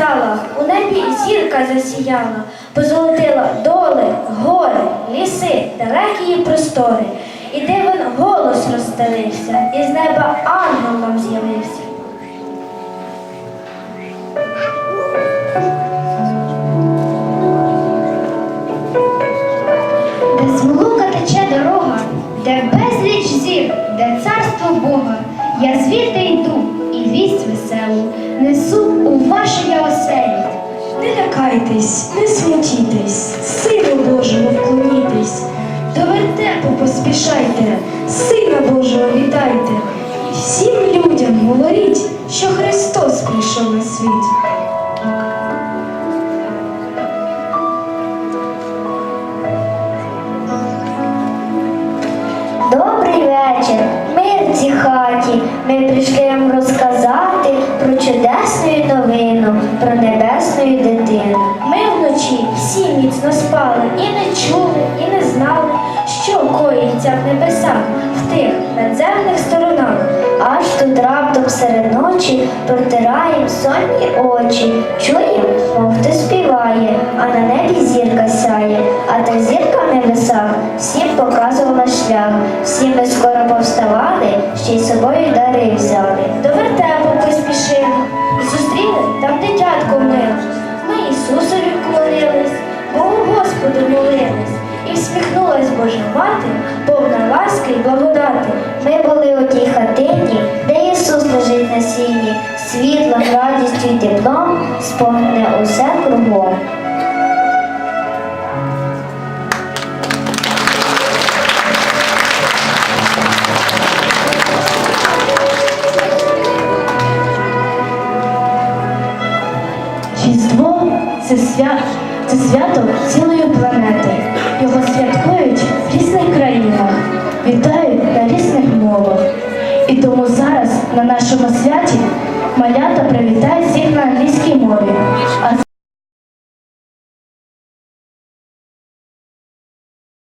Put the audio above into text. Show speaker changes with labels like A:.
A: ангелах у небі зірка засіяла, позолотила доли, гори, ліси, далекі і простори. І дивен голос розстелився, і з неба ангел нам з'явився.
B: Де з Лука тече дорога, де безліч зір, де царство Бога. Я звідти йду і вість веселу несу у ваші я.
A: Не лякайтесь, не смутітесь, Сину Божому вклонітесь. До вертепу поспішайте, Сина Божого вітайте. І всім людям говоріть, що Христос прийшов на світ.
C: Добрий мир цій хаті. Ми прийшли вам розказати про чудесну новину, про небесну дитину.
A: Міцно і не чули, і не знали, що коїться в небесах, в тих надземних сторонах.
C: Аж тут раптом серед ночі протираєм сонні очі. Чуєм, мов хто співає, а на небі зірка сяє, а та зірка в небесах всім показувала шлях. Всі ми скоро повставали, ще й собою дари взяли.
A: До вертепу поспішили зустріли там дитятко всміхнулась Божа мати, повна ласки й благодати.
C: Ми були у тій хатині, де Ісус лежить на сіні, світлом, радістю й теплом сповнене усе кругом.
D: Різдво це, свя... це свято цілої планети. Його святкують в різних країнах, вітають на різних мовах. І тому зараз на нашому святі малята привітають всіх на англійській мові.